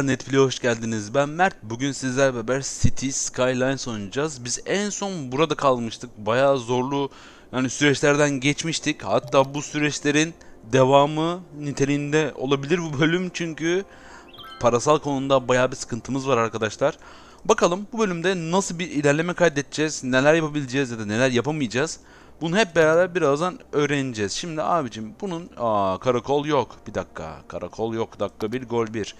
Netflix'e hoş geldiniz. Ben Mert. Bugün sizlerle beraber City Skylines oynayacağız. Biz en son burada kalmıştık. Bayağı zorlu yani süreçlerden geçmiştik. Hatta bu süreçlerin devamı niteliğinde olabilir bu bölüm çünkü parasal konuda bayağı bir sıkıntımız var arkadaşlar. Bakalım bu bölümde nasıl bir ilerleme kaydedeceğiz, neler yapabileceğiz ya da neler yapamayacağız. Bunu hep beraber birazdan öğreneceğiz. Şimdi abicim bunun aa karakol yok. Bir dakika. Karakol yok. Dakika bir gol bir.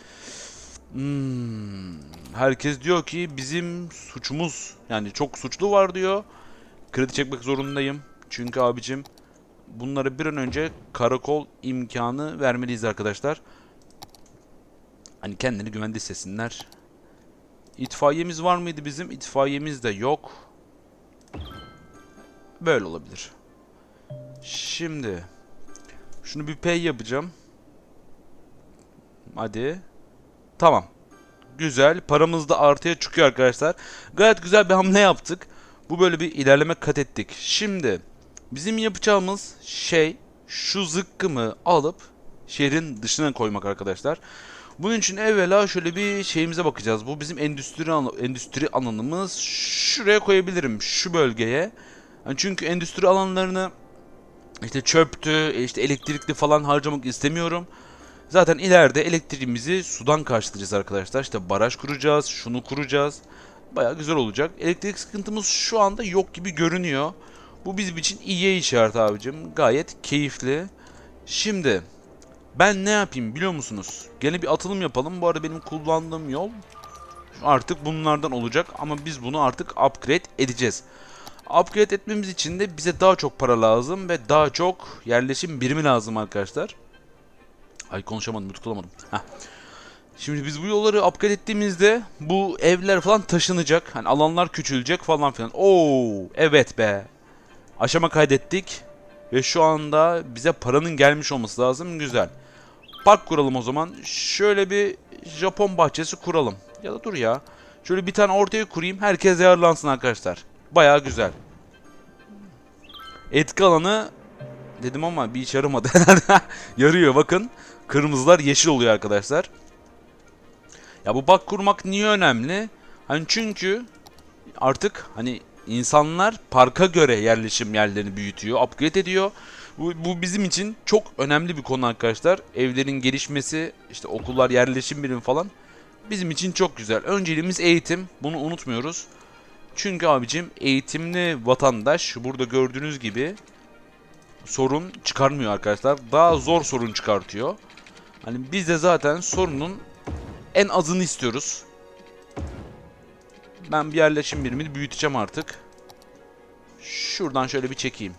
Hmm, herkes diyor ki bizim suçumuz yani çok suçlu var diyor. Kredi çekmek zorundayım. Çünkü abicim bunları bir an önce karakol imkanı vermeliyiz arkadaşlar. Hani kendini güvende hissetsinler. İtfaiyemiz var mıydı bizim? İtfaiyemiz de yok. Böyle olabilir. Şimdi şunu bir pay yapacağım. Hadi. Tamam. Güzel. Paramız da artıya çıkıyor arkadaşlar. Gayet güzel bir hamle yaptık. Bu böyle bir ilerleme kat ettik. Şimdi bizim yapacağımız şey şu zıkkımı alıp şehrin dışına koymak arkadaşlar. Bunun için evvela şöyle bir şeyimize bakacağız. Bu bizim endüstri al- endüstri alanımız. Şuraya koyabilirim. Şu bölgeye. Yani çünkü endüstri alanlarını işte çöptü, işte elektrikli falan harcamak istemiyorum. Zaten ileride elektriğimizi sudan karşılayacağız arkadaşlar. İşte baraj kuracağız, şunu kuracağız. Baya güzel olacak. Elektrik sıkıntımız şu anda yok gibi görünüyor. Bu bizim için iyiye işaret abicim. Gayet keyifli. Şimdi ben ne yapayım biliyor musunuz? Gene bir atılım yapalım. Bu arada benim kullandığım yol artık bunlardan olacak. Ama biz bunu artık upgrade edeceğiz. Upgrade etmemiz için de bize daha çok para lazım ve daha çok yerleşim birimi lazım arkadaşlar. Ay konuşamadım, tutuklanamadım. Heh. Şimdi biz bu yolları upgrade ettiğimizde bu evler falan taşınacak. Hani alanlar küçülecek falan filan. Oo, evet be. Aşama kaydettik. Ve şu anda bize paranın gelmiş olması lazım. Güzel. Park kuralım o zaman. Şöyle bir Japon bahçesi kuralım. Ya da dur ya. Şöyle bir tane ortaya kurayım. Herkes yararlansın arkadaşlar. Baya güzel. Etki alanı dedim ama bir iş yaramadı. Yarıyor bakın. Kırmızılar yeşil oluyor arkadaşlar. Ya bu bak kurmak niye önemli? Hani çünkü artık hani insanlar parka göre yerleşim yerlerini büyütüyor, upgrade ediyor. Bu, bu bizim için çok önemli bir konu arkadaşlar. Evlerin gelişmesi, işte okullar, yerleşim birimi falan bizim için çok güzel. Önceliğimiz eğitim. Bunu unutmuyoruz. Çünkü abicim eğitimli vatandaş burada gördüğünüz gibi sorun çıkarmıyor arkadaşlar. Daha zor sorun çıkartıyor. Hani biz de zaten sorunun en azını istiyoruz. Ben bir yerleşim birimini büyüteceğim artık. Şuradan şöyle bir çekeyim.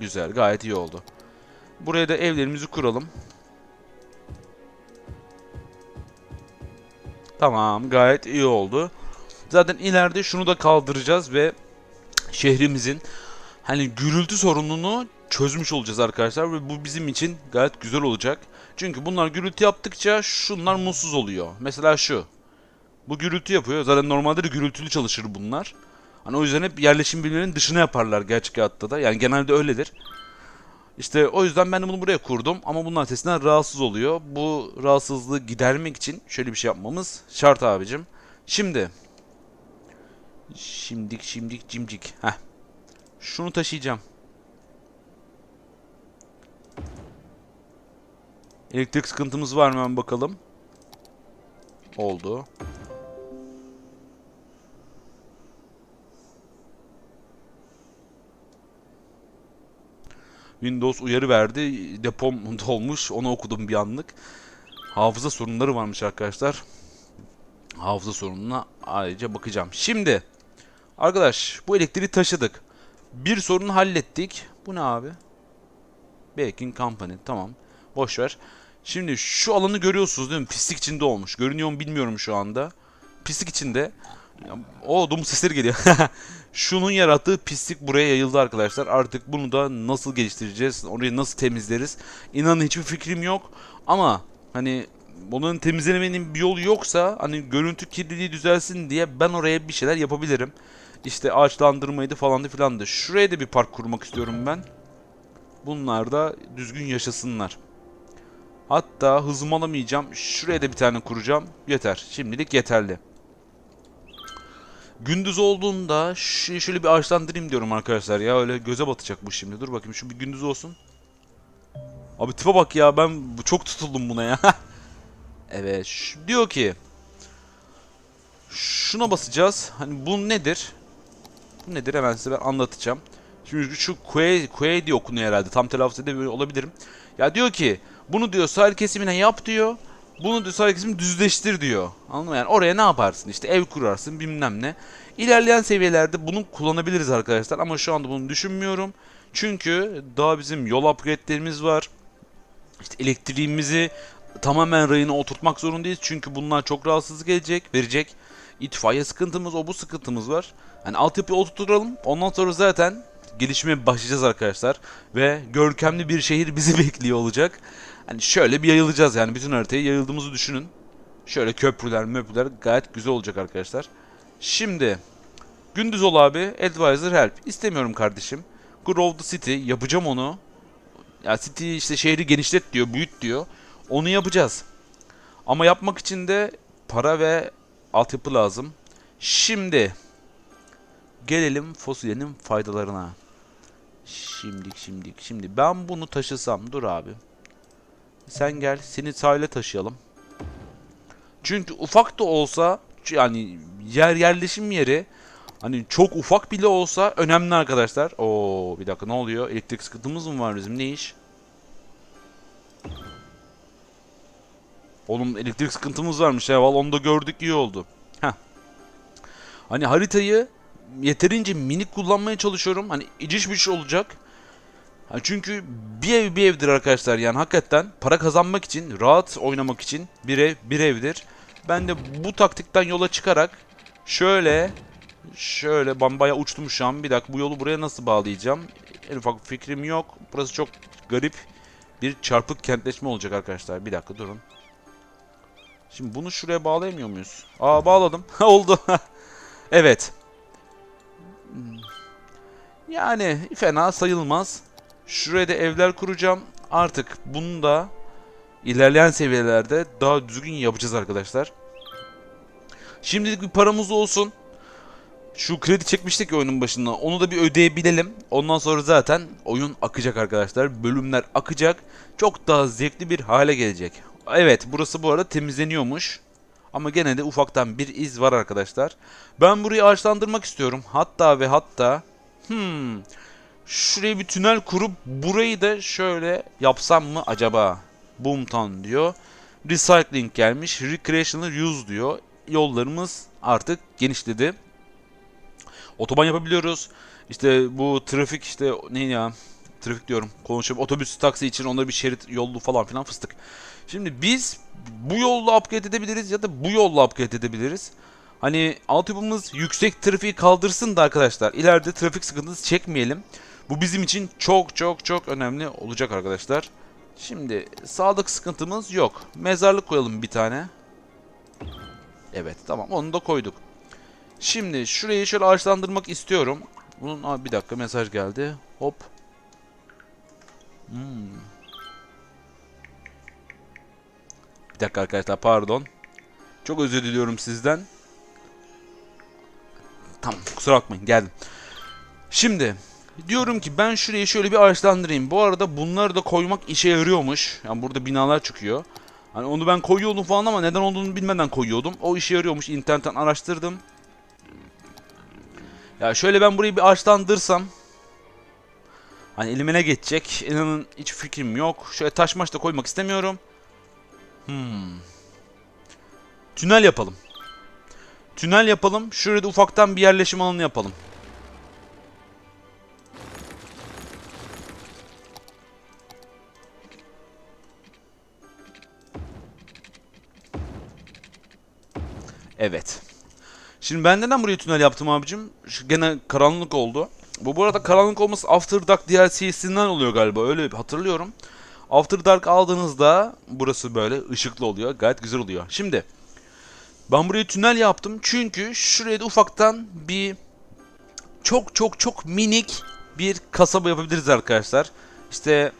Güzel, gayet iyi oldu. Buraya da evlerimizi kuralım. Tamam, gayet iyi oldu. Zaten ileride şunu da kaldıracağız ve şehrimizin hani gürültü sorununu çözmüş olacağız arkadaşlar ve bu bizim için gayet güzel olacak. Çünkü bunlar gürültü yaptıkça şunlar mutsuz oluyor. Mesela şu. Bu gürültü yapıyor. Zaten normalde de gürültülü çalışır bunlar. Hani o yüzden hep yerleşim birimlerinin dışına yaparlar gerçek hayatta da. Yani genelde öyledir. İşte o yüzden ben de bunu buraya kurdum ama bunun ötesinden rahatsız oluyor. Bu rahatsızlığı gidermek için şöyle bir şey yapmamız şart abicim. Şimdi Şimdik şimdik cimcik. Heh. Şunu taşıyacağım. Elektrik sıkıntımız var mı hemen bakalım. Oldu. Windows uyarı verdi. Depom dolmuş. Onu okudum bir anlık. Hafıza sorunları varmış arkadaşlar. Hafıza sorununa ayrıca bakacağım. Şimdi arkadaş bu elektriği taşıdık. Bir sorunu hallettik. Bu ne abi? Baking Company. Tamam. Boş ver. Şimdi şu alanı görüyorsunuz değil mi? Pislik içinde olmuş. Görünüyor mu bilmiyorum şu anda. Pislik içinde. O domuz sesleri geliyor. Şunun yarattığı pislik buraya yayıldı arkadaşlar. Artık bunu da nasıl geliştireceğiz? Orayı nasıl temizleriz? İnanın hiçbir fikrim yok. Ama hani bunun temizlemenin bir yolu yoksa hani görüntü kirliliği düzelsin diye ben oraya bir şeyler yapabilirim. İşte ağaçlandırmaydı falandı filandı. Şuraya da bir park kurmak istiyorum ben. Bunlar da düzgün yaşasınlar. Hatta hızımı alamayacağım. Şuraya da bir tane kuracağım. Yeter. Şimdilik yeterli. Gündüz olduğunda şöyle bir ağaçlandırayım diyorum arkadaşlar ya. Öyle göze batacak bu şimdi. Dur bakayım şu bir gündüz olsun. Abi tipe bak ya ben çok tutuldum buna ya. evet diyor ki şuna basacağız. Hani bu nedir? Bu nedir hemen size ben anlatacağım. Şimdi şu Kue, Kue diye okunuyor herhalde. Tam telaffuz edemiyor olabilirim. Ya diyor ki bunu diyor sahil kesimine yap diyor. Bunu diyor sahil kesimini düzleştir diyor. Anladın mı? Yani oraya ne yaparsın? İşte ev kurarsın bilmem ne. İlerleyen seviyelerde bunu kullanabiliriz arkadaşlar. Ama şu anda bunu düşünmüyorum. Çünkü daha bizim yol upgrade'lerimiz var. İşte elektriğimizi tamamen rayına oturtmak zorundayız. Çünkü bunlar çok rahatsızlık gelecek, verecek. İtfaiye sıkıntımız, o bu sıkıntımız var. Hani altyapıyı oturturalım. Ondan sonra zaten gelişmeye başlayacağız arkadaşlar. Ve görkemli bir şehir bizi bekliyor olacak. Hani şöyle bir yayılacağız yani bütün haritayı yayıldığımızı düşünün. Şöyle köprüler, möprüler gayet güzel olacak arkadaşlar. Şimdi gündüz ol abi. Advisor help. İstemiyorum kardeşim. Grow the city. Yapacağım onu. Ya city işte şehri genişlet diyor, büyüt diyor. Onu yapacağız. Ama yapmak için de para ve altyapı lazım. Şimdi gelelim fasulyenin faydalarına. Şimdik şimdik şimdi ben bunu taşısam dur abi. Sen gel seni sahile taşıyalım. Çünkü ufak da olsa yani yer yerleşim yeri hani çok ufak bile olsa önemli arkadaşlar. Oo bir dakika ne oluyor? Elektrik sıkıntımız mı var bizim? Ne iş? Oğlum elektrik sıkıntımız varmış ya. Vallahi onu da gördük iyi oldu. Heh. Hani haritayı yeterince minik kullanmaya çalışıyorum. Hani iciş bücüş olacak. Çünkü bir ev bir evdir arkadaşlar yani hakikaten para kazanmak için, rahat oynamak için bir ev bir evdir. Ben de bu taktikten yola çıkarak şöyle şöyle bambaya uçtum şu an. Bir dakika bu yolu buraya nasıl bağlayacağım? En ufak fikrim yok. Burası çok garip bir çarpık kentleşme olacak arkadaşlar. Bir dakika durun. Şimdi bunu şuraya bağlayamıyor muyuz? Aa bağladım. Oldu. evet. Hmm. Yani fena sayılmaz. Şuraya da evler kuracağım. Artık bunu da ilerleyen seviyelerde daha düzgün yapacağız arkadaşlar. Şimdilik bir paramız olsun. Şu kredi çekmiştik oyunun başında. Onu da bir ödeyebilelim. Ondan sonra zaten oyun akacak arkadaşlar. Bölümler akacak. Çok daha zevkli bir hale gelecek. Evet burası bu arada temizleniyormuş. Ama gene de ufaktan bir iz var arkadaşlar. Ben burayı ağaçlandırmak istiyorum. Hatta ve hatta... Hmm... Şuraya bir tünel kurup burayı da şöyle yapsam mı acaba? Boomtown diyor. Recycling gelmiş. Recreational use diyor. Yollarımız artık genişledi. Otoban yapabiliyoruz. İşte bu trafik işte ne ya? Trafik diyorum. Konuşuyorum. Otobüs taksi için onları bir şerit yollu falan filan fıstık. Şimdi biz bu yolla upgrade edebiliriz ya da bu yolla upgrade edebiliriz. Hani altyapımız yüksek trafiği kaldırsın da arkadaşlar. İleride trafik sıkıntısı çekmeyelim. Bu bizim için çok çok çok önemli olacak arkadaşlar. Şimdi sağlık sıkıntımız yok. Mezarlık koyalım bir tane. Evet tamam onu da koyduk. Şimdi şurayı şöyle ağaçlandırmak istiyorum. Bunun Aa, bir dakika mesaj geldi. Hop. Hmm. Bir dakika arkadaşlar pardon. Çok özür diliyorum sizden. Tamam kusura bakmayın geldim. Şimdi diyorum ki ben şurayı şöyle bir ağaçlandırayım. Bu arada bunları da koymak işe yarıyormuş. Yani burada binalar çıkıyor. Hani onu ben koyuyordum falan ama neden olduğunu bilmeden koyuyordum. O işe yarıyormuş. İnternetten araştırdım. Ya şöyle ben burayı bir ağaçlandırsam. Hani elime ne geçecek? İnanın hiç fikrim yok. Şöyle taş maç da koymak istemiyorum. Hmm. Tünel yapalım. Tünel yapalım. Şurada ufaktan bir yerleşim alanı yapalım. Evet. Şimdi ben neden buraya tünel yaptım abicim? Şu gene karanlık oldu. Bu bu arada karanlık olması After Dark DLC'sinden oluyor galiba. Öyle hatırlıyorum. After Dark aldığınızda burası böyle ışıklı oluyor. Gayet güzel oluyor. Şimdi ben buraya tünel yaptım. Çünkü şuraya da ufaktan bir çok çok çok minik bir kasaba yapabiliriz arkadaşlar. İşte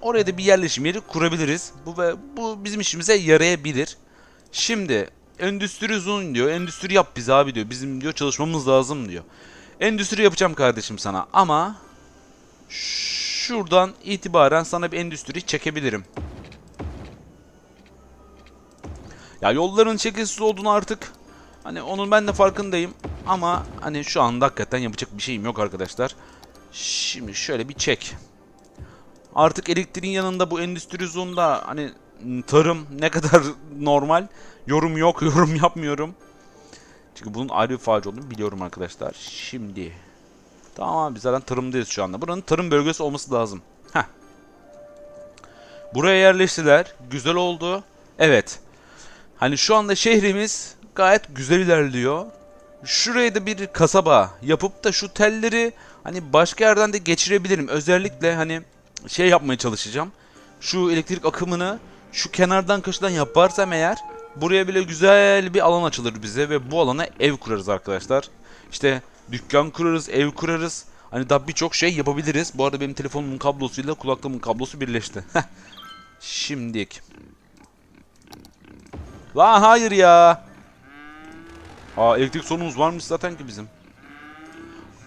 oraya da bir yerleşim yeri kurabiliriz. Bu ve bu bizim işimize yarayabilir. Şimdi endüstri zone diyor. Endüstri yap bize abi diyor. Bizim diyor çalışmamız lazım diyor. Endüstri yapacağım kardeşim sana ama şuradan itibaren sana bir endüstri çekebilirim. Ya yolların çekilsiz olduğunu artık hani onun ben de farkındayım ama hani şu anda hakikaten yapacak bir şeyim yok arkadaşlar. Şimdi şöyle bir çek. Artık elektriğin yanında bu endüstri zonda hani tarım ne kadar normal yorum yok yorum yapmıyorum. Çünkü bunun ayrı bir facia olduğunu biliyorum arkadaşlar. Şimdi tamam abi zaten tarımdayız şu anda. Buranın tarım bölgesi olması lazım. Heh. Buraya yerleştiler. Güzel oldu. Evet. Hani şu anda şehrimiz gayet güzel ilerliyor. Şuraya da bir kasaba yapıp da şu telleri hani başka yerden de geçirebilirim. Özellikle hani şey yapmaya çalışacağım. Şu elektrik akımını şu kenardan köşeden yaparsam eğer buraya bile güzel bir alan açılır bize ve bu alana ev kurarız arkadaşlar. İşte dükkan kurarız, ev kurarız. Hani daha birçok şey yapabiliriz. Bu arada benim telefonumun kablosuyla kulaklığımın kablosu birleşti. Şimdilik. Lan hayır ya. Aa elektrik sorunumuz varmış zaten ki bizim.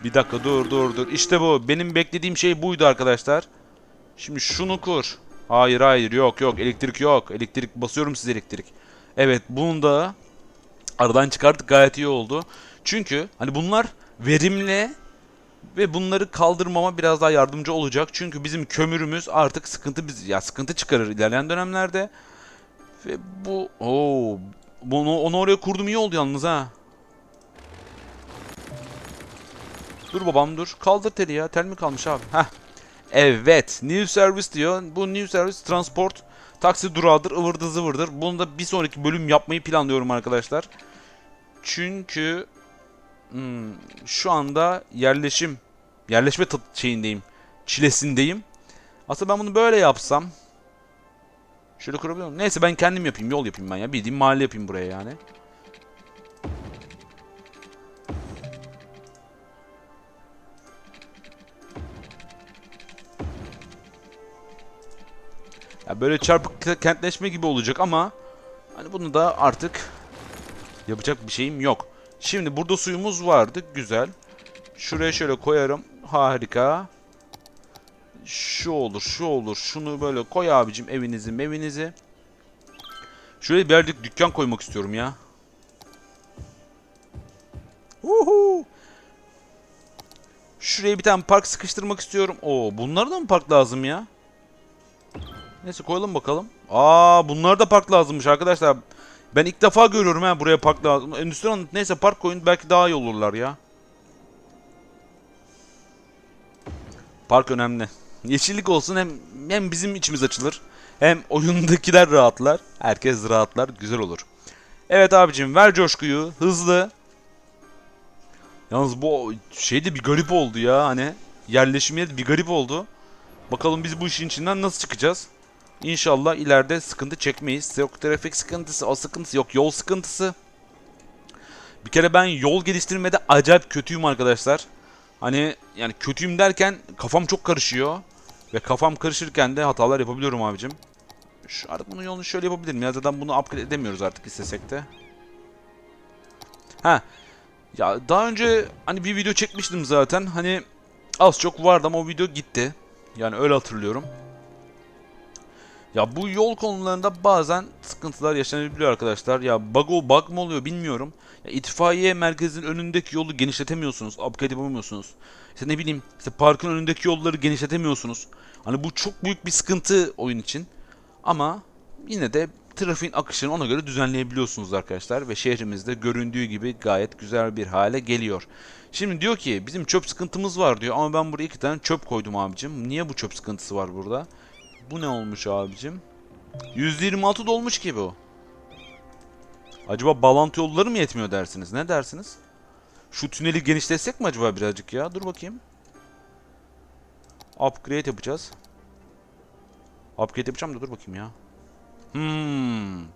Bir dakika dur dur dur. İşte bu. Benim beklediğim şey buydu arkadaşlar. Şimdi şunu kur. Hayır hayır yok yok elektrik yok. Elektrik basıyorum size elektrik. Evet bunu da aradan çıkarttık gayet iyi oldu. Çünkü hani bunlar verimli ve bunları kaldırmama biraz daha yardımcı olacak. Çünkü bizim kömürümüz artık sıkıntı biz ya sıkıntı çıkarır ilerleyen dönemlerde. Ve bu o bunu onu oraya kurdum iyi oldu yalnız ha. Dur babam dur. Kaldır teli ya. Tel mi kalmış abi? Heh. Evet. New service diyor. Bu new service transport taksi durağıdır. ıvırdı zıvırdır. Bunu da bir sonraki bölüm yapmayı planlıyorum arkadaşlar. Çünkü hmm, şu anda yerleşim yerleşme şeyindeyim. Çilesindeyim. Aslında ben bunu böyle yapsam Şöyle kurabiliyor muyum? Neyse ben kendim yapayım. Yol yapayım ben ya. Bildiğim mahalle yapayım buraya yani. Ya böyle çarpık kentleşme gibi olacak ama hani bunu da artık yapacak bir şeyim yok. Şimdi burada suyumuz vardı. Güzel. Şuraya şöyle koyarım. Harika. Şu olur, şu olur. Şunu böyle koy abicim evinizi, evinizi. Şuraya bir dükkan koymak istiyorum ya. Uhu. Şuraya bir tane park sıkıştırmak istiyorum. Oo, bunlara da mı park lazım ya? Neyse koyalım bakalım. Aa, bunlar da park lazımmış arkadaşlar. Ben ilk defa görüyorum ha buraya park lazım. Endüstri anıt neyse park koyun belki daha iyi olurlar ya. Park önemli. Yeşillik olsun hem hem bizim içimiz açılır. Hem oyundakiler rahatlar. Herkes rahatlar. Güzel olur. Evet abicim ver coşkuyu. Hızlı. Yalnız bu şey de bir garip oldu ya hani. Yerleşim yeri bir garip oldu. Bakalım biz bu işin içinden nasıl çıkacağız? İnşallah ileride sıkıntı çekmeyiz. Yok trafik sıkıntısı, o sıkıntısı, yok yol sıkıntısı. Bir kere ben yol geliştirmede acayip kötüyüm arkadaşlar. Hani yani kötüyüm derken kafam çok karışıyor. Ve kafam karışırken de hatalar yapabiliyorum abicim. Şu, artık bunun yolunu şöyle yapabilirim. Ya zaten bunu upgrade edemiyoruz artık istesek de. Ha. Ya daha önce hani bir video çekmiştim zaten. Hani az çok vardı ama o video gitti. Yani öyle hatırlıyorum. Ya bu yol konularında bazen sıkıntılar yaşanabiliyor arkadaşlar. Ya bug, o bug mı oluyor bilmiyorum. Ya itfaiye merkezinin önündeki yolu genişletemiyorsunuz. Upgrade yapamıyorsunuz. İşte ne bileyim işte parkın önündeki yolları genişletemiyorsunuz. Hani bu çok büyük bir sıkıntı oyun için. Ama yine de trafiğin akışını ona göre düzenleyebiliyorsunuz arkadaşlar. Ve şehrimizde göründüğü gibi gayet güzel bir hale geliyor. Şimdi diyor ki bizim çöp sıkıntımız var diyor. Ama ben buraya iki tane çöp koydum abicim. Niye bu çöp sıkıntısı var burada? Bu ne olmuş abicim? %26 dolmuş ki bu. Acaba bağlantı yolları mı yetmiyor dersiniz? Ne dersiniz? Şu tüneli genişletsek mi acaba birazcık ya? Dur bakayım. Upgrade yapacağız. Upgrade yapacağım da dur bakayım ya. Hmm.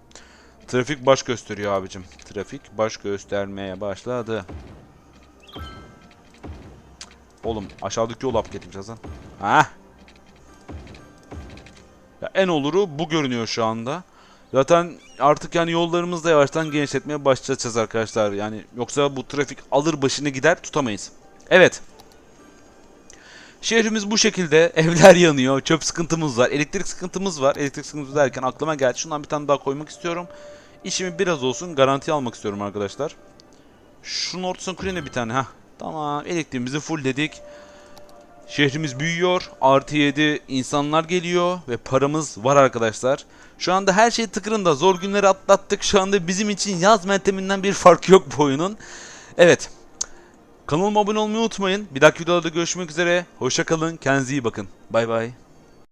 Trafik baş gösteriyor abicim. Trafik baş göstermeye başladı. Oğlum aşağıdaki yolu upgrade yapacağız lan. Hah. Ya en oluru bu görünüyor şu anda. Zaten artık yani yollarımızı da yavaştan genişletmeye başlayacağız arkadaşlar. Yani yoksa bu trafik alır başını gider tutamayız. Evet. Şehrimiz bu şekilde. Evler yanıyor. Çöp sıkıntımız var. Elektrik sıkıntımız var. Elektrik sıkıntımız derken aklıma geldi. Şundan bir tane daha koymak istiyorum. İşimi biraz olsun garantiye almak istiyorum arkadaşlar. Şunun ortasına kurayım bir tane. Heh. Tamam. Elektriğimizi full dedik. Şehrimiz büyüyor. Artı 7 insanlar geliyor. Ve paramız var arkadaşlar. Şu anda her şey tıkırında. Zor günleri atlattık. Şu anda bizim için yaz menteminden bir fark yok bu oyunun. Evet. Kanalıma abone olmayı unutmayın. Bir dahaki videoda görüşmek üzere. Hoşça kalın. Kendinize iyi bakın. Bay bay.